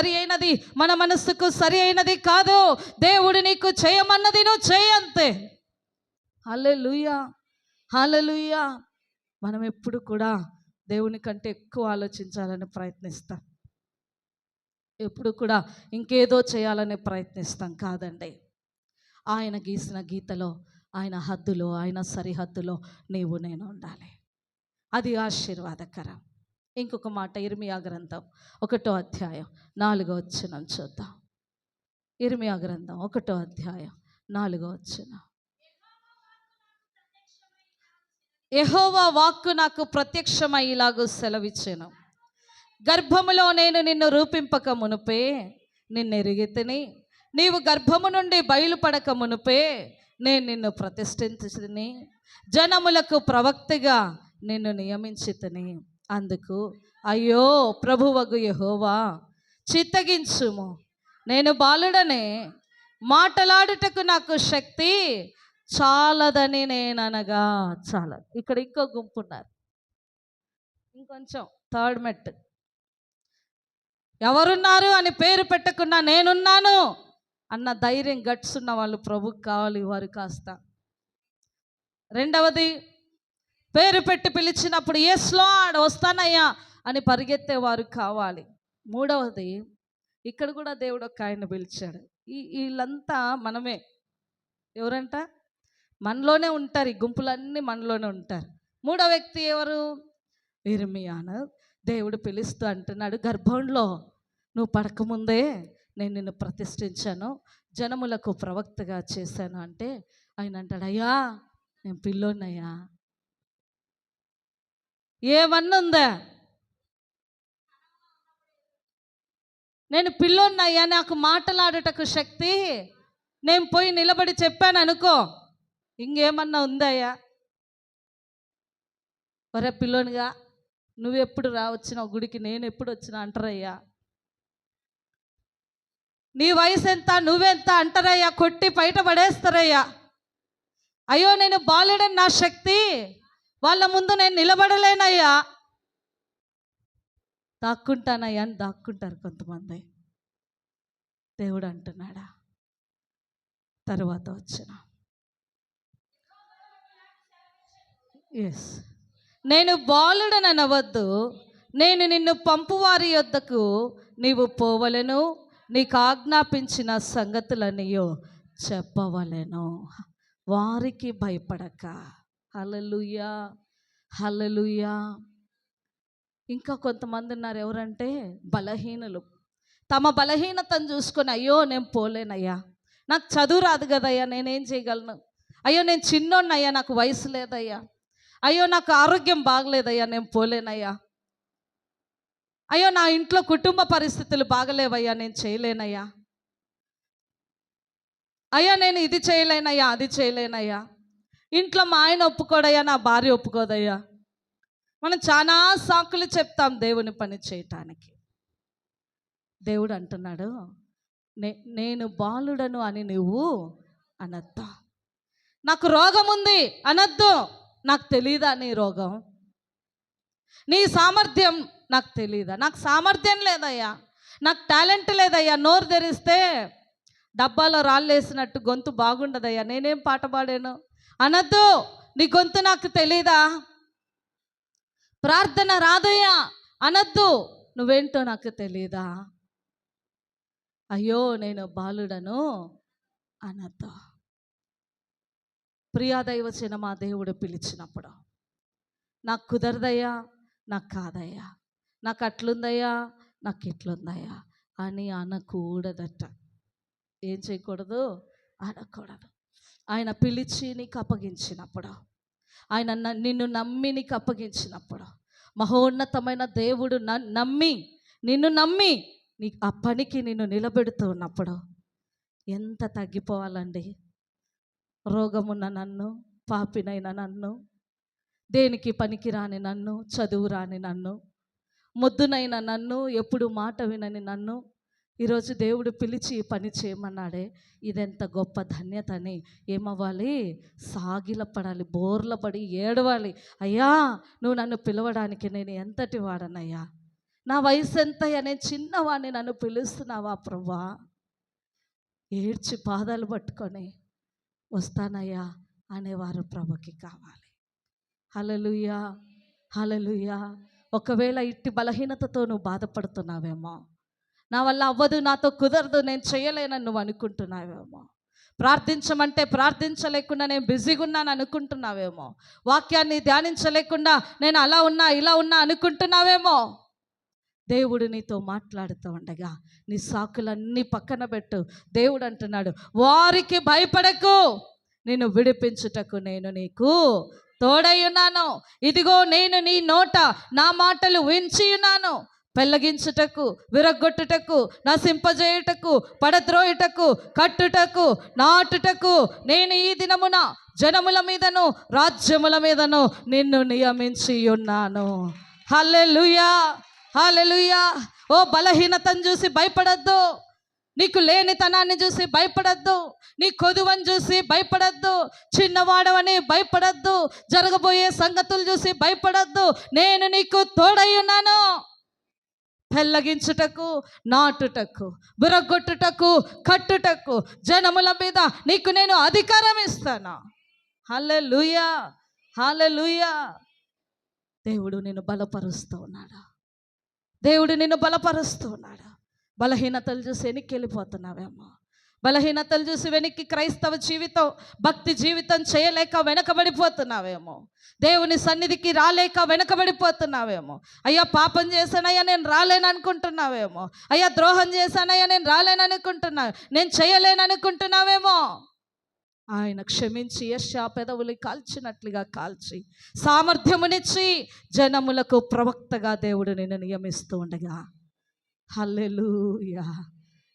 సరి అయినది మన మనస్సుకు సరి అయినది కాదు. దేవుడు నీకు చేయమన్నది నువ్వు చేయంతే. హలలుయా హలలుయా మనం ఎప్పుడు కూడా దేవుని కంటే ఎక్కువ ఆలోచించాలని ప్రయత్నిస్తాం. ఎప్పుడు కూడా ఇంకేదో చేయాలని ప్రయత్నిస్తాం కాదండి. ఆయన గీసిన గీతలో ఆయన హద్దులో ఆయన సరిహద్దులో నీవు నేను ఉండాలి. అది ఆశీర్వాదకరం. ఇంకొక మాట ఇర్మియా గ్రంథం ఒకటో అధ్యాయం నాలుగో వచ్చిన చూద్దాం. ఇర్మియా గ్రంథం ఒకటో అధ్యాయం నాలుగో వచ్చిన ఎహోవా వాక్కు నాకు ప్రత్యక్షమై ఇలాగూ సెలవిచ్చాను. గర్భములో నేను నిన్ను రూపింపక మునుపే నిన్నెరిగితిని నీవు గర్భము నుండి బయలుపడక మునుపే నేను నిన్ను ప్రతిష్ఠించుని జనములకు ప్రవక్తగా నిన్ను నియమించితిని. అందుకు అయ్యో ప్రభువగు యహోవా చిత్తగించుము. నేను బాలుడనే మాటలాడుటకు నాకు శక్తి చాలదని నేననగా చాలదు ఇక్కడ ఇంకో గుంపు ఉన్నారు ఇంకొంచెం థర్డ్ మెట్. ఎవరున్నారు అని పేరు పెట్టకుండా నేనున్నాను అన్న ధైర్యం గట్స్ ఉన్న వాళ్ళు ప్రభుకి కావాలి వారు కాస్త. రెండవది పేరు పెట్టి పిలిచినప్పుడు ఎస్ ఆడ వస్తానయ్యా అని పరిగెత్తేవారు కావాలి. మూడవది ఇక్కడ కూడా దేవుడు ఒక ఆయన పిలిచాడు. ఈ వీళ్ళంతా మనమే. ఎవరంట? మనలోనే ఉంటారు ఈ గుంపులన్నీ మనలోనే ఉంటారు. మూడో వ్యక్తి ఎవరు? ఇర్మియాను దేవుడు పిలుస్తూ అంటున్నాడు గర్భంలో నువ్వు పడకముందే నేను నిన్ను ప్రతిష్ఠించాను జనములకు ప్రవక్తగా చేశాను అంటే ఆయన అంటాడు అయ్యా నేను ఏమన్నా ఉందా నేను పిల్లోన్నయ్యా నాకు మాటలాడటకు శక్తి. నేను పోయి నిలబడి చెప్పాను అనుకో ఇంకేమన్నా ఉందయ్యా? ఒరే పిల్లోనిగా నువ్వెప్పుడు రా గుడికి నేను ఎప్పుడు వచ్చిన అంటారయ్యా. నీ వయసు ఎంత నువ్వెంత అంటారయ్యా? కొట్టి బయట పడేస్తారయ్యా. అయ్యో నేను బాలుడని నా శక్తి. వాళ్ళ ముందు నేను నిలబడలేనయ్యా. దాక్కుంటానయ్యా అని దాక్కుంటారు కొంతమంది. దేవుడు అంటున్నాడా? తర్వాత వచ్చిన. ఎస్ నేను బాలుడనవద్దు నేను నిన్ను పంపువారి యొద్దకు నీవు పోవలెను. నీకు ఆజ్ఞాపించిన సంగతులన్నయో చెప్పవలను. వారికి భయపడక. హలలుయా హలలుయా ఇంకా కొంతమంది ఉన్నారు ఎవరంటే బలహీనులు. తమ బలహీనతను చూసుకొని అయ్యో నేను పోలేనయ్యా నాకు చదువు రాదు కదయ్యా నేనేం చేయగలను? అయ్యో నేను చిన్నోన్నయ్యా నాకు వయసు లేదయ్యా. అయ్యో నాకు ఆరోగ్యం బాగలేదయ్యా నేను పోలేనయ్యా. అయ్యో నా ఇంట్లో కుటుంబ పరిస్థితులు బాగలేవయ్యా నేను చేయలేనయ్యా. అయ్యా నేను ఇది చేయలేనయ్యా అది చేయలేనయ్యా. ఇంట్లో మా ఆయన ఒప్పుకోడయ్యా నా భార్య ఒప్పుకోదయ్యా. మనం చాలా సాకులు చెప్తాం దేవుని పని చేయటానికి. దేవుడు అంటున్నాడు నే నేను బాలుడను అని నువ్వు అనద్దు? నాకు రోగం ఉంది అనద్దు. నాకు తెలీదా నీ రోగం? నీ సామర్థ్యం నాకు తెలీదా? నాకు సామర్థ్యం లేదయ్యా. నాకు టాలెంట్ లేదయ్యా. నోరు తెరిస్తే డబ్బాలో రాళ్ళు వేసినట్టు గొంతు బాగుండదయ్యా. నేనేం పాట పాడాను? అనద్దు. నీ గొంతు నాకు తెలీదా? ప్రార్థన రాదయ్యా. అనద్దు. నువ్వేంటో నాకు తెలీదా? అయ్యో నేను బాలుడను అనద్దు. ప్రియాదైవచన మా దేవుడు పిలిచినప్పుడు. నాకు కుదరదయ్యా నాకు కాదయ్యా. నాకు అట్లుందయ్యా నాకు ఇట్లుందయ్యా అని అనకూడదట. ఏం చేయకూడదు? అనకూడదు. ఆయన పిలిచి నీకు అప్పగించినప్పుడు. ఆయన నిన్ను నమ్మి నీకు అప్పగించినప్పుడు. మహోన్నతమైన దేవుడు నమ్మి నిన్ను నమ్మి నీ ఆ పనికి నిన్ను నిలబెడుతూ ఉన్నప్పుడు ఎంత తగ్గిపోవాలండి? రోగమున్న నన్ను పాపినైన నన్ను దేనికి పనికిరాని నన్ను చదువు రాని నన్ను మొద్దునైన నన్ను ఎప్పుడు మాట వినని నన్ను ఈరోజు దేవుడు పిలిచి పని చేయమన్నాడే. ఇదెంత గొప్ప ధన్యత అని. ఏమవ్వాలి? సాగిలపడాలి బోర్ల పడి ఏడవాలి. అయ్యా నువ్వు నన్ను పిలవడానికి నేను ఎంతటి వాడనయ్యా? నా వయసు ఎంత అనే చిన్నవాడిని నన్ను పిలుస్తున్నావా ప్రభా ఏడ్చి పాదాలు పట్టుకొని వస్తానయ్యా అనేవారు ప్రభుకి కావాలి. హలలుయా హలలుయా ఒకవేళ ఇట్టి బలహీనతతో నువ్వు బాధపడుతున్నావేమో నా వల్ల అవ్వదు నాతో కుదరదు నేను చేయలేనని నువ్వు అనుకుంటున్నావేమో. ప్రార్థించమంటే ప్రార్థించలేకుండా నేను బిజీగా ఉన్నాను అనుకుంటున్నావేమో. వాక్యాన్ని ధ్యానించలేకుండా నేను అలా ఉన్నా ఇలా ఉన్నా అనుకుంటున్నావేమో. దేవుడు నీతో మాట్లాడుతూ ఉండగా నీ సాకులన్నీ పక్కన పెట్టు. దేవుడు అంటున్నాడు వారికి భయపడకు. నేను విడిపించుటకు నేను నీకు తోడై ఉన్నాను. ఇదిగో నేను నీ నోట నా మాటలు వించి ఉన్నాను. పెళ్ళగించుటకు విరగొట్టుటకు నశింపజేయుటకు పడద్రోయుటకు కట్టుటకు నాటుటకు నేను ఈ దినమున జనముల మీదను రాజ్యముల మీదను నిన్ను నియమించి ఉన్నాను. హల్లెలుయా! హల్లెలుయా! ఓ బలహీనతను చూసి భయపడద్దు. నీకు లేనితనాన్ని చూసి భయపడద్దు. నీ కొదువని చూసి భయపడద్దు. చిన్నవాడవని భయపడద్దు. జరగబోయే సంగతులు చూసి భయపడద్దు. నేను నీకు తోడై ఉన్నాను. పెళ్ళగించుటకు నాటుటకు బురగొట్టుటకు కట్టుటకు జనముల మీద నీకు నేను అధికారం ఇస్తాను? హల్లెలూయా! హల్లెలూయా! దేవుడు నిన్ను బలపరుస్తూ ఉన్నాడు? దేవుడు నిన్ను బలపరుస్తూ ఉన్నాడు? బలహీనతలు చూసి వెనక్కి వెళ్ళిపోతున్నావేమో? బలహీనతలు చూసి వెనక్కి క్రైస్తవ జీవితం భక్తి జీవితం చేయలేక వెనకబడిపోతున్నావేమో. దేవుని సన్నిధికి రాలేక వెనకబడిపోతున్నావేమో. అయ్యా పాపం చేశానయ్యా నేను రాలేను అనుకుంటున్నావేమో అయ్యా ద్రోహం చేశానయ్యా నేను రాలేను అనుకుంటున్నా నేను చేయలేను అనుకుంటున్నావేమో ఆయన క్షమించి యశ పెదవులు కాల్చినట్లుగా కాల్చి సామర్థ్యమునిచ్చి జనములకు ప్రవక్తగా దేవుడు నిన్ను నియమిస్తూ ఉండగా. హల్లెలూయా.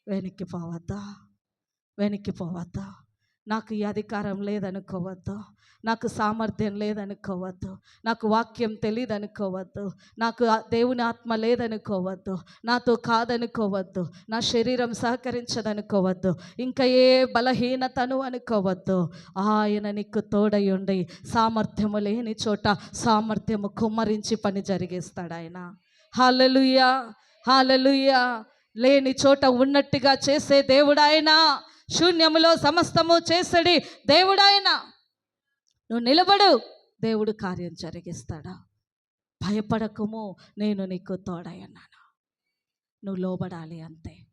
వెనక్కి పోవద్దా? వెనక్కి పోవద్దు నాకు ఈ అధికారం లేదనుకోవద్దు? నాకు సామర్థ్యం లేదనుకోవద్దు? నాకు వాక్యం తెలియదనుకోవద్దు నాకు దేవుని ఆత్మ లేదనుకోవద్దు? నాతో కాదనుకోవద్దు? నా శరీరం సహకరించదనుకోవద్దు? ఇంకా ఏ బలహీనతను అనుకోవద్దు? ఆయన నీకు తోడై ఉండి సామర్థ్యము లేని చోట సామర్థ్యము కుమ్మరించి పని జరిగేస్తాడు ఆయన. హాలలుయా హాలలుయా లేని చోట ఉన్నట్టుగా చేసే దేవుడాయనా శూన్యములో సమస్తము చేసడి దేవుడాయన నువ్వు నిలబడు దేవుడు కార్యం జరిగిస్తాడా? భయపడకము నేను నీకు తోడయ్యన్నాను. నువ్వు లోబడాలి అంతే.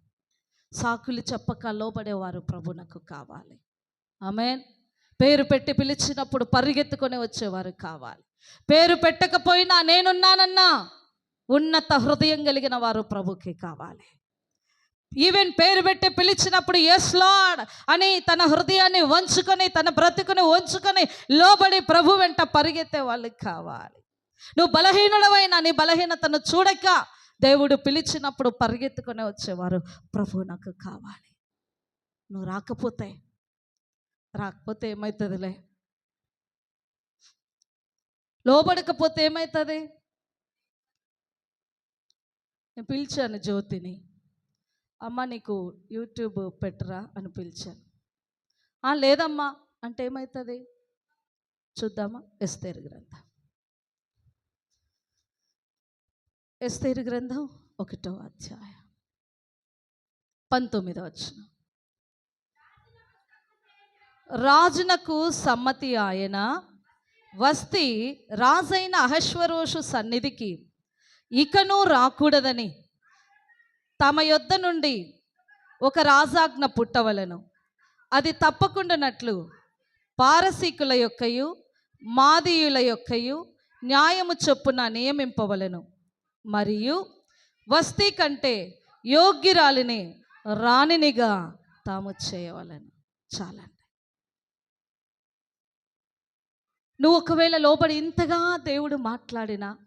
సాకులు చెప్పక లోబడేవారు ప్రభునకు కావాలి. ఆమెన్. పేరు పెట్టి పిలిచినప్పుడు పరిగెత్తుకొని వచ్చేవారు కావాలి. పేరు పెట్టకపోయినా నేనున్నానన్నా ఉన్నత హృదయం కలిగిన వారు ప్రభుకి కావాలి. ఈవెన్ పేరు పెట్టి పిలిచినప్పుడు ఎస్ లాడ్ అని తన హృదయాన్ని వంచుకొని తన బ్రతుకుని వంచుకొని లోబడి ప్రభు వెంట పరిగెత్తే వాళ్ళకి కావాలి. నువ్వు బలహీనుడవైనా నీ బలహీనతను చూడక దేవుడు పిలిచినప్పుడు పరిగెత్తుకొని వచ్చేవారు ప్రభు నాకు కావాలి. నువ్వు రాకపోతే రాకపోతే ఏమవుతుందిలే లోబడకపోతే ఏమవుతుంది నేను పిలిచాను జ్యోతిని. అమ్మ నీకు యూట్యూబ్ పెట్టరా అని పిలిచాను. "ఆ, లేదమ్మా అంటే ఏమవుతుంది చూద్దామా? ఎస్తేరు గ్రంథం. ఎస్తేరు గ్రంథం ఒకటో అధ్యాయం. పంతొమ్మిదో వచ్చిన రాజునకు సమ్మతి ఆయన వస్తి రాజైన అహశ్వరోషు సన్నిధికి ఇకను రాకూడదని తమ యొద్ద నుండి ఒక రాజాజ్ఞ పుట్టవలను. అది తప్పకుండానట్లు పారసీకుల యొక్కయు మాదీయుల యొక్కయు న్యాయము చొప్పున నియమింపవలను. మరియు వస్తీ కంటే యోగ్యురాలిని రాణినిగా తాము చేయవలను. చాలండి. నువ్వు ఒకవేళ లోబడి ఇంతగా దేవుడు మాట్లాడినా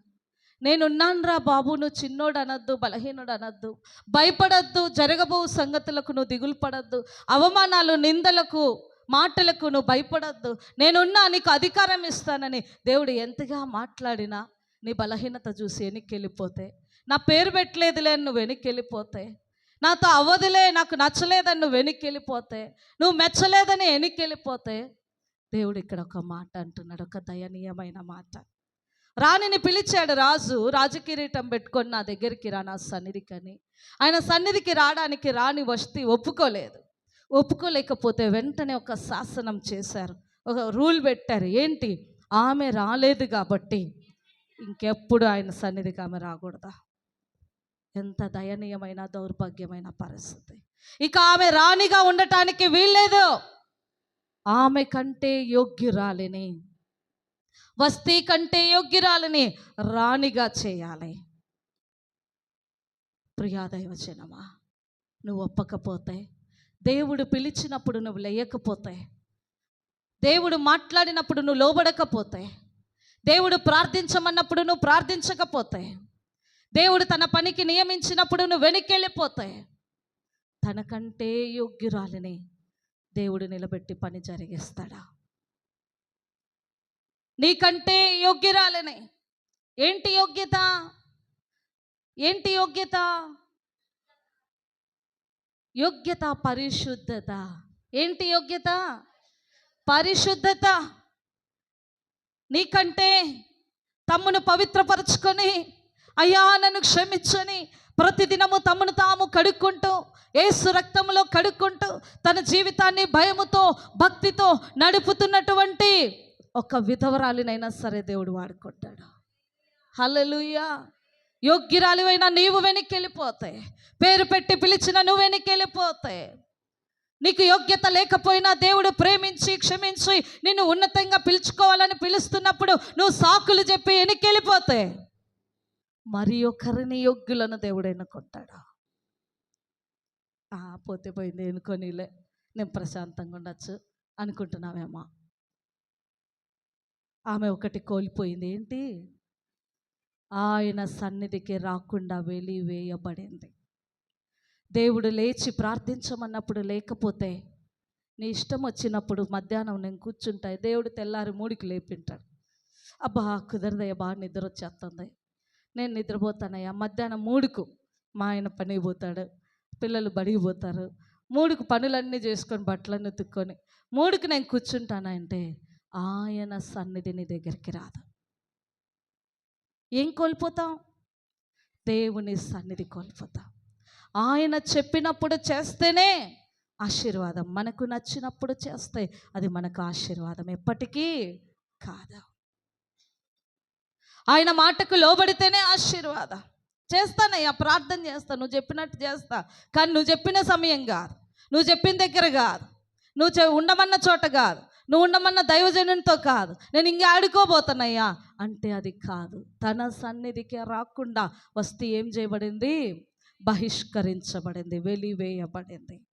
నేనున్నానురా బాబు నువ్వు చిన్నోడు అనొద్దు బలహీనుడు అనొద్దు భయపడద్దు జరగబో సంగతులకు నువ్వు దిగులు పడద్దు అవమానాలు నిందలకు మాటలకు నువ్వు భయపడద్దు. నేనున్నా నీకు అధికారం ఇస్తానని దేవుడు ఎంతగా మాట్లాడినా నీ బలహీనత చూసి వెనక్కి వెళ్ళిపోతే నా పేరు పెట్టలేదులే నువ్వు వెనక్కి వెళ్ళిపోతే నాతో అవ్వదులే నాకు నచ్చలేదని నువ్వు వెనక్కి వెళ్ళిపోతే నువ్వు మెచ్చలేదని వెనక్కి వెళ్ళిపోతే దేవుడు ఇక్కడ ఒక మాట అంటున్నాడు ఒక దయనీయమైన మాట. రాణిని పిలిచాడు రాజు రాజకిరీటం పెట్టుకొని నా దగ్గరికి రా నా సన్నిధికి అని ఆయన సన్నిధికి రావడానికి రాణి వస్తి ఒప్పుకోలేదు. ఒప్పుకోలేకపోతే వెంటనే ఒక శాసనం చేశారు. ఒక రూల్ పెట్టారు. ఏంటి? ఆమె రాలేదు కాబట్టి ఇంకెప్పుడు ఆయన సన్నిధికి ఆమె రాకూడదా? ఎంత దయనీయమైన దౌర్భాగ్యమైన పరిస్థితి. ఇక ఆమె రాణిగా ఉండటానికి వీల్లేదు. ఆమె కంటే యోగ్యురాలిని వస్తీ కంటే యోగ్యురాలిని రాణిగా చేయాలి. ప్రియాదైవచనమా నువ్వు ఒప్పకపోతే దేవుడు పిలిచినప్పుడు నువ్వు లేయకపోతే దేవుడు మాట్లాడినప్పుడు నువ్వు లోబడకపోతే దేవుడు ప్రార్థించమన్నప్పుడు నువ్వు ప్రార్థించకపోతే దేవుడు తన పనికి నియమించినప్పుడు నువ్వు వెనక్కి తనకంటే యోగ్యురాలిని దేవుడు నిలబెట్టి పని జరిగిస్తాడా? నీకంటే యోగ్యురాలని. ఏంటి యోగ్యత? ఏంటి యోగ్యత? యోగ్యత పరిశుద్ధత. ఏంటి యోగ్యత? పరిశుద్ధత. నీకంటే తమ్మును పవిత్రపరచుకొని అయ్యా నన్ను క్షమించని ప్రతిదినము తమను తాము కడుక్కుంటూ ఏసు రక్తంలో కడుక్కుంటూ తన జీవితాన్ని భయముతో భక్తితో నడుపుతున్నటువంటి ఒక విధవరాలినైనా సరే దేవుడు వాడుకుంటాడు. హల్లెలూయా. యోగ్యురాలివైనా నీవు వెనక్కి వెళ్ళిపోతాయి పేరు పెట్టి పిలిచిన నువ్వు వెనక్కి వెళ్ళిపోతాయి నీకు యోగ్యత లేకపోయినా దేవుడు ప్రేమించి క్షమించి నిన్ను ఉన్నతంగా పిలుచుకోవాలని పిలుస్తున్నప్పుడు నువ్వు సాకులు చెప్పి వెనక్కి వెళ్ళిపోతాయి మరి ఒకరిని యోగ్యులను దేవుడు ఎన్నుకుంటాడు? ఆ, పోతే పోయింది ఎన్నుకొనిలే. నేను ప్రశాంతంగా ఉండొచ్చు అనుకుంటున్నావేమో. ఆమె ఒకటి కోల్పోయింది. ఏంటి? ఆయన సన్నిధికి రాకుండా వెలివేయబడింది. దేవుడు లేచి ప్రార్థించమన్నప్పుడు లేకపోతే నీ ఇష్టం వచ్చినప్పుడు మధ్యాహ్నం నేను కూర్చుంటాయి దేవుడు తెల్లారి మూడికి లేపింటాడు. అబ్బా కుదరదయ్య బాగా నిద్ర వచ్చేస్తుంది నేను నిద్రపోతానయ్యా. మధ్యాహ్నం మూడుకు మా ఆయన పనికి పోతాడు. పిల్లలు బడికి పోతారు. మూడుకు పనులన్నీ చేసుకొని బట్టలన్నీ ఉతుక్కొని మూడుకు నేను కూర్చుంటానంటే ఆయన సన్నిధిని దగ్గరికి రాదు. ఏం కోల్పోతాం? దేవుని సన్నిధి కోల్పోతాం. ఆయన చెప్పినప్పుడు చేస్తేనే ఆశీర్వాదం. మనకు నచ్చినప్పుడు చేస్తే అది మనకు ఆశీర్వాదం. ఎప్పటికీ కాదు. ఆయన మాటకు లోబడితేనే ఆశీర్వాదం. చేస్తానయ్యా ప్రార్థన చేస్తా. నువ్వు చెప్పినట్టు చేస్తా. కానీ నువ్వు చెప్పిన సమయం కాదు. నువ్వు చెప్పిన దగ్గర కాదు. నువ్వు చె- ఉండమన్న చోట కాదు. నువ్వు ఉండమన్న దైవజనునితో కాదు. నేను ఇంక ఆడుకోబోతానయ్యా అంటే అది కాదు. తన సన్నిధికి రాకుండా వస్తే ఏం చేయబడింది? బహిష్కరించబడింది వెలివేయబడింది.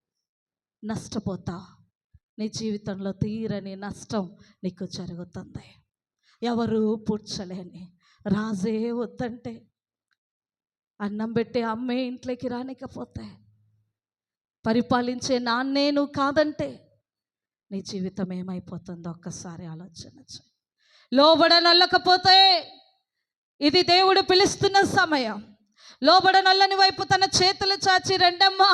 నష్టపోతా. నీ జీవితంలో తీరని నష్టం నీకు జరుగుతుంది. ఎవరు పూడ్చలేని రాజే వద్దంటే. అన్నం పెట్టే అమ్మే ఇంట్లోకి రానికపోతే. పరిపాలించే నాన్నే నువ్వు కాదంటే. నీ జీవితం ఏమైపోతుందో ఒక్కసారి ఆలోచన చేయి. లోబడనల్లకపోతే ఇది దేవుడు పిలుస్తున్న సమయం. లోబడనల్లని వైపు తన చేతులు చాచి రెండమ్మా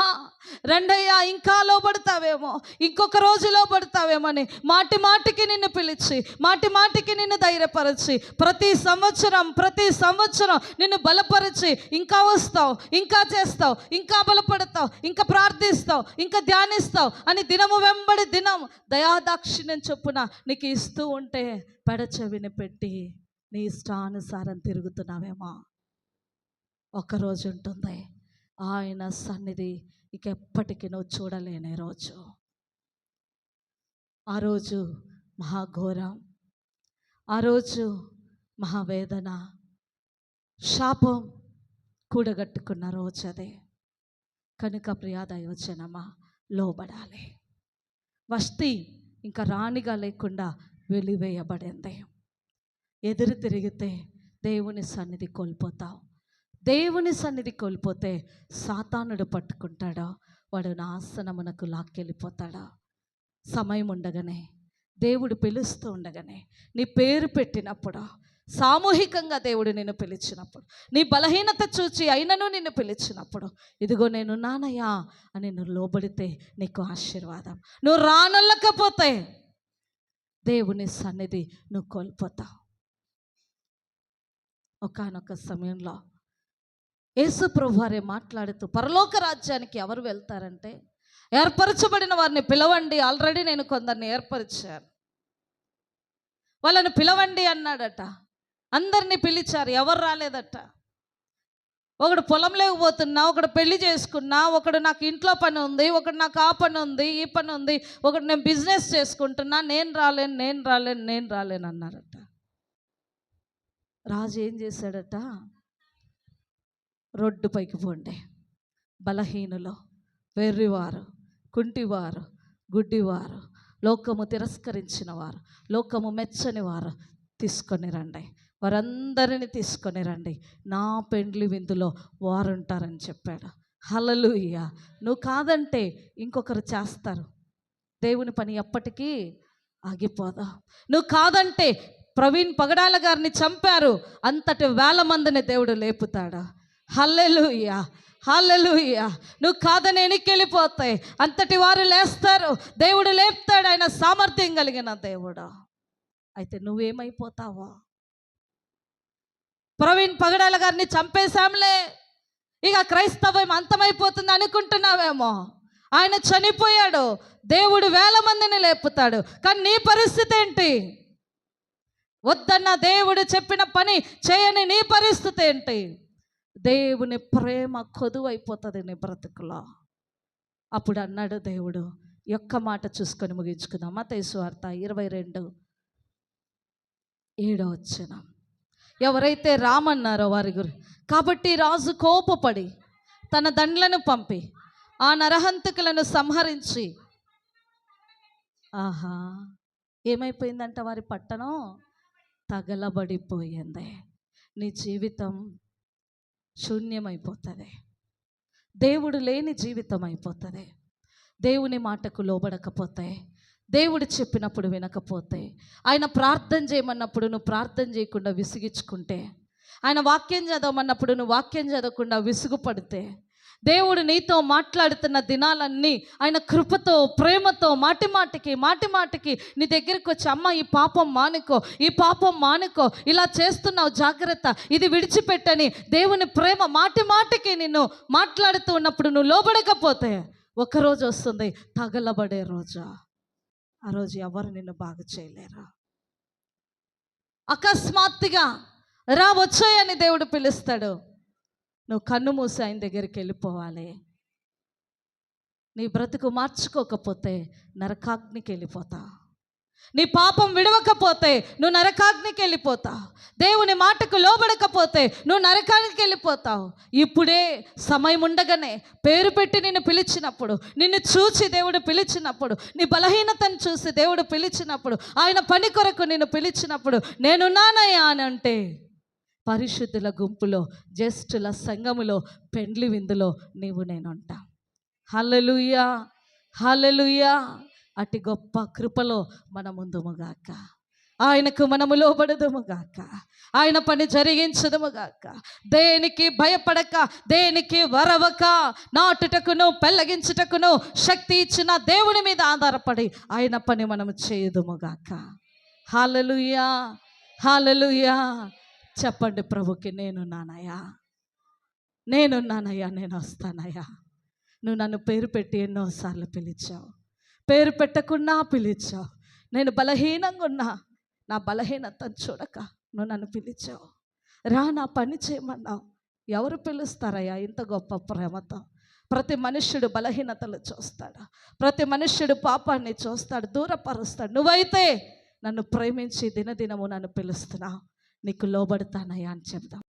రెండయ్యా ఇంకా లోబడతావేమో ఇంకొక రోజు లోబడతావేమని మాటి మాటికి నిన్ను పిలిచి మాటి మాటికి నిన్ను ధైర్యపరిచి ప్రతి సంవత్సరం ప్రతి సంవత్సరం నిన్ను బలపరిచి ఇంకా వస్తావు ఇంకా చేస్తావు ఇంకా బలపడతావు ఇంకా ప్రార్థిస్తావు ఇంకా ధ్యానిస్తావు అని దినము వెంబడి దినం దయాదాక్షిణ్యం చొప్పున నీకు ఇస్తూ ఉంటే పెడచెవిని పెట్టి నీ ఇష్టానుసారం తిరుగుతున్నావేమో. ఒకరోజు ఉంటుంది. ఆయన సన్నిధి ఇక ఎప్పటికీ నువ్వు చూడలేని రోజు. ఆ రోజు మహాఘోరం. ఆ రోజు మహావేదన. శాపం కూడగట్టుకున్న రోజు అదే. కనుక ప్రియా దైవజనమా లోబడాలి. వస్తి ఇంకా రాణిగా లేకుండా వెలివేయబడింది. ఎదురు తిరిగితే దేవుని సన్నిధి కోల్పోతావు. దేవుని సన్నిధి కోల్పోతే సాతానుడు పట్టుకుంటాడా? వాడు నాశనమునకు లాక్కెళ్ళిపోతాడా? సమయం ఉండగానే దేవుడు పిలుస్తూ ఉండగానే నీ పేరు పెట్టినప్పుడు? సామూహికంగా దేవుడు నిన్ను పిలిచినప్పుడు నీ బలహీనత చూచి అయినను నిన్ను పిలిచినప్పుడు ఇదిగో నేను నానయ్యా అని నువ్వు లోబడితే నీకు ఆశీర్వాదం. నువ్వు రానొల్లకపోతే దేవుని సన్నిధి నువ్వు కోల్పోతావు. ఒకానొక సమయంలో యేసు ప్రభువారే మాట్లాడుతూ పరలోక రాజ్యానికి ఎవరు వెళ్తారంటే ఏర్పరచబడిన వారిని పిలవండి ఆల్రెడీ నేను కొందరిని ఏర్పరిచాను. వాళ్ళని పిలవండి అన్నాడట. అందరినీ పిలిచారు ఎవరు రాలేదట. ఒకడు పొలం లేకపోతున్నా ఒకడు పెళ్ళి చేసుకున్నా ఒకడు నాకు ఇంట్లో పని ఉంది ఒకడు నాకు ఆ పని ఉంది ఈ పని ఉంది ఒకడు నేను బిజినెస్ చేసుకుంటున్నా నేను రాలేను నేను రాలేను నేను రాలేను అన్నారట. రాజు ఏం చేశాడట? రోడ్డు పైకి పోండి. బలహీనులు వెర్రివారు కుంటివారు గుడ్డివారు లోకము తిరస్కరించిన వారు లోకము మెచ్చని వారు తీసుకొని రండి. వారందరిని తీసుకొని రండి. నా పెండ్లి విందులో వారుంటారని చెప్పాడు. హలలుయ్య నువ్వు కాదంటే ఇంకొకరు చేస్తారు. దేవుని పని ఎప్పటికీ ఆగిపోదా. నువ్వు కాదంటే ప్రవీణ్ పగడాల గారిని చంపారు. అంతటి వేల మందిని దేవుడు లేపుతాడా. హల్లెలూయ హల్లెలూయ. నువ్వు కాదని ఎనికెళ్ళిపోతాయి అంతటి వారు లేస్తారు. దేవుడు లేపుతాడు. ఆయన సామర్థ్యం కలిగిన దేవుడు. అయితే నువ్వేమైపోతావా? ప్రవీణ్ పగడాల గారిని చంపేశాంలే. ఇక క్రైస్తవం అంతమైపోతుంది అనుకుంటున్నావేమో. ఆయన చనిపోయాడు. దేవుడు వేల మందిని లేపుతాడు. కానీ నీ పరిస్థితి ఏంటి? వద్దన్న దేవుడు చెప్పిన పని చేయని నీ పరిస్థితి ఏంటి? దేవుని ప్రేమ కొదువైపోతుంది నీ బ్రతుకులో. అప్పుడు అన్నాడు దేవుడు యొక్క మాట చూసుకొని ముగించుకుందాం. మతేసు వార్త ఇరవై రెండు ఏడో వచ్చిన. ఎవరైతే రామన్నారో వారి గురి కాబట్టి రాజు కోపపడి తన దండ్లను పంపి ఆ నరహంతకులను సంహరించి. ఆహా ఏమైపోయిందంట వారి పట్టణం? తగలబడిపోయింది. నీ జీవితం శూన్యమైపోతుంది. దేవుడు లేని జీవితం అయిపోతుంది దేవుని మాటకు లోబడకపోతే దేవుడు చెప్పినప్పుడు వినకపోతే ఆయన ప్రార్థన చేయమన్నప్పుడు నువ్వు ప్రార్థన చేయకుండా విసిగించుకుంటే ఆయన వాక్యం చదవమన్నప్పుడు నువ్వు వాక్యం చదవకుండా విసుగుపడితే దేవుడు నీతో మాట్లాడుతున్న దినాలన్నీ ఆయన కృపతో ప్రేమతో మాటి మాటికి మాటి మాటికి నీ దగ్గరికి వచ్చి అమ్మ ఈ పాపం మానుకో ఈ పాపం మానుకో ఇలా చేస్తున్నావు జాగ్రత్త ఇది విడిచిపెట్టని దేవుని ప్రేమ మాటి మాటికి నిన్ను మాట్లాడుతూ ఉన్నప్పుడు నువ్వు లోబడకపోతే ఒకరోజు వస్తుంది తగలబడే రోజా. ఆ రోజు ఎవరు నిన్ను బాగు చేయలేరు? అకస్మాత్తుగా రా వచ్చాయని దేవుడు పిలుస్తాడు. నువ్వు కన్ను మూసి ఆయన దగ్గరికి వెళ్ళిపోవాలి. నీ బ్రతుకు మార్చుకోకపోతే నరకాగ్నికి వెళ్ళిపోతా. నీ పాపం విడవకపోతే నువ్వు నరకాగ్నికి వెళ్ళిపోతావు దేవుని మాటకు లోబడకపోతే నువ్వు నరకానికి వెళ్ళిపోతావు ఇప్పుడే సమయం ఉండగానే పేరు పెట్టి నిన్ను పిలిచినప్పుడు నిన్ను చూసి దేవుడు పిలిచినప్పుడు నీ బలహీనతను చూసి దేవుడు పిలిచినప్పుడు ఆయన పని కొరకు నిన్ను పిలిచినప్పుడు నేనున్నానయ్యా అని అంటే పరిశుద్ధుల గుంపులో జ్యేష్ఠుల సంఘములో పెండ్లి విందులో నీవు నేనుంటా. హలలుయా హలలుయా అటు గొప్ప కృపలో మన ముందుముగాక ఆయనకు మనము లోబడదుముగాక ఆయన పని జరిగించదుముగాక దేనికి భయపడక దేనికి వరవక. నాటుటకును పెళ్ళగించుటకును శక్తి ఇచ్చిన దేవుని మీద ఆధారపడి ఆయన పని మనము చేయదుముగాక హాలలుయా హాలలుయా చెప్పండి ప్రభుకి నేనున్నానయ్యా నేనున్నానయ్యా నేను వస్తానయ్యా. నువ్వు నన్ను పేరు పెట్టి ఎన్నోసార్లు పిలిచావు. పేరు పెట్టకున్నా పిలిచావు. నేను బలహీనంగా ఉన్నా. నా బలహీనతను చూడక నువ్వు నన్ను పిలిచావు. రా నా పని చేయమన్నావు. ఎవరు పిలుస్తారయ్యా? ఇంత గొప్ప ప్రేమతో. ప్రతి మనుష్యుడు బలహీనతలు చూస్తాడు. ప్రతి మనుష్యుడు పాపాన్ని చూస్తాడు దూరపరుస్తాడు. నువ్వైతే నన్ను ప్రేమించి దినదినము నన్ను పిలుస్తున్నావు. నీకు లోబడతానయ్యా అని చెప్దాం